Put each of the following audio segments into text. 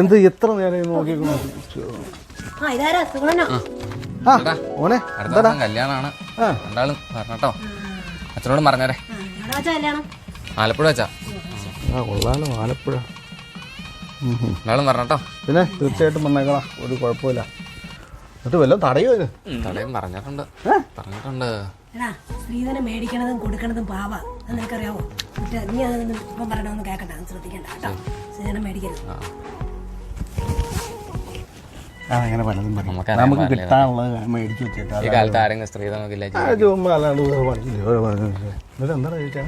എന്ത് എത്ര നേരം ഓനെ കല്യാണാണ്. രണ്ടാളും പറഞ്ഞട്ടോ അച്ഛനോടും പറഞ്ഞേരെ. ആലപ്പുഴ വെച്ചാ ആ കൊള്ളാലോ ആലപ്പുഴ. രണ്ടാളും പറഞ്ഞോ പിന്നെ തീർച്ചയായിട്ടും വന്നേക്കളാ ഒരു കുഴപ്പമില്ല. എന്നിട്ട് വല്ലതും തടയോ ഇത്? തടയും പറഞ്ഞിട്ടുണ്ട്. പറഞ്ഞിട്ടുണ്ട്. എടാ സ്ത്രീധനം മേടിക്കണതും കൊടുക്കണതും പാവാ. നിനക്കറിയാവോ? മറ്റേ നീ അതൊന്നും ഇപ്പം പറയണമെന്ന് കേൾക്കണ്ട. അത് ശ്രദ്ധിക്കണ്ട കേട്ടോ. സ്ത്രീധനം മേടിക്കരുത്. ആ. അങ്ങനെ പലതും പറയും. നമുക്കറിയാൻ നമുക്ക് കിട്ടാനുള്ളത് മേടിച്ച് വെച്ചിട്ട് ഈ കാലത്ത് ആരെങ്കിലും സ്ത്രീധനമൊക്കെ ഇല്ല ആ ചുമ്മാ അല്ലാണ്ട് വേറെ പണിയില്ല വേറെ എന്താ ചോദിച്ചാ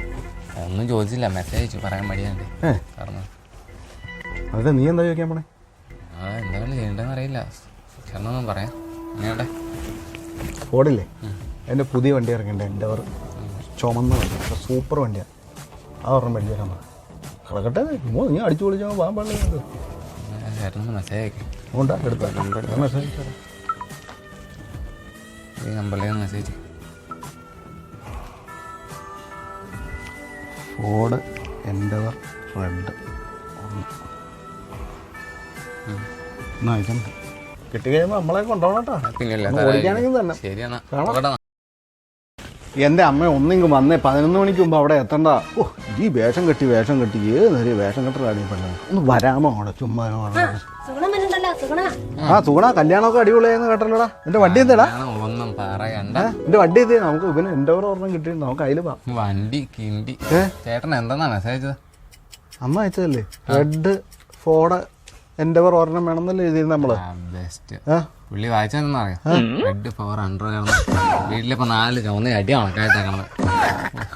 ഒന്നും ചോദിച്ചില്ല. മെസ്സേജ് അയച്ചു. പറയാൻ മടിയാണ്ട് കാരണം എന്നിട്ട് നീ എന്താ ചോദിക്കാൻ പോണേ? ആ എന്താണ് ചെയ്യേണ്ടതെന്ന് അറിയില്ല. ചേർന്നൊന്നും പറയാം. എങ്ങനെയുണ്ടെ ഫോർഡില്ലേ എന്റെ പുതിയ വണ്ടി ഇറങ്ങിണ്ട് എന്റെ അവർ ചുമന്ന വണ്ടി. സൂപ്പർ വണ്ടിയാണ് ആ ഒരെണ്ണം മേടിച്ചു തരാൻ പറ. കിടക്കട്ടെ. മോ നീ അടിച്ചു പൊളിച്ചാൽ പോകാൻ പാടില്ല ഉണ്ടാ എടുത്ത. മെസ്സേജ് ഈ നമ്പറിലേക്ക് മെസ്സേജ് ഫോർഡ് നമ്മളെ കൊണ്ടുപോകണം കേട്ടോ. ശരിയാണ്. എന്റെ അമ്മ ഒന്നിങ്ങ് വന്നേ പതിനൊന്ന് മണിക്ക് മുമ്പ് അവിടെ എത്തണ്ട. ഓ ഈ വേഷം കെട്ടി വേഷം കെട്ടി ഏത് നേരം വേഷം കെട്ടലാണ് ഈ പെണ്ണത് ഒന്ന് വരാമോ അവിടെ? ചുമ്മാ അവിടെ? സുഗുണം സുഗുണ. ആ സൂണ കല്യാണമൊക്കെ അടിപൊളിയായെന്ന് കേട്ടല്ലോടാ. എന്റെ വണ്ടി എന്താടാ? ഒന്നും പറയണ്ട. എന്റെ വണ്ടി എന്ത്? നമുക്ക് ഇവന് എന്റെ ഓരോ ഒരെണ്ണം കിട്ടി നമുക്ക് അതിൽ പോവാം. വണ്ടി കിണ്ടി. ഏ? ചേട്ടൻ എന്താ മെസ്സേജ് അയച്ചത് അമ്മ അയച്ചതല്ലേ? റെഡ് ഫോർഡ് എന്റെ ഓർണം ഒരെണ്ണം വേണമെന്നല്ലേ എഴുതിയത് നമ്മൾ? പുള്ളി വായിച്ചതെന്ന് അറിയാം? റെഡ് പവർ അണ്ടർ കിടന്ന് വീട്ടിലിപ്പോ നാല് ചുവന്ന അടി ഉണക്കായിട്ടേക്കണത്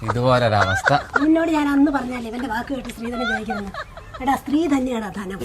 ഇതുപോലെ ഒരവസ്ഥ നിന്നോട് ഞാൻ അന്ന് പറഞ്ഞാലേ ഇവന്റെ വാക്ക് കേട്ട് സ്ത്രീധനം ചോദിക്കുന്നത് എടാ സ്ത്രീ തന്നെയാടാ ധനം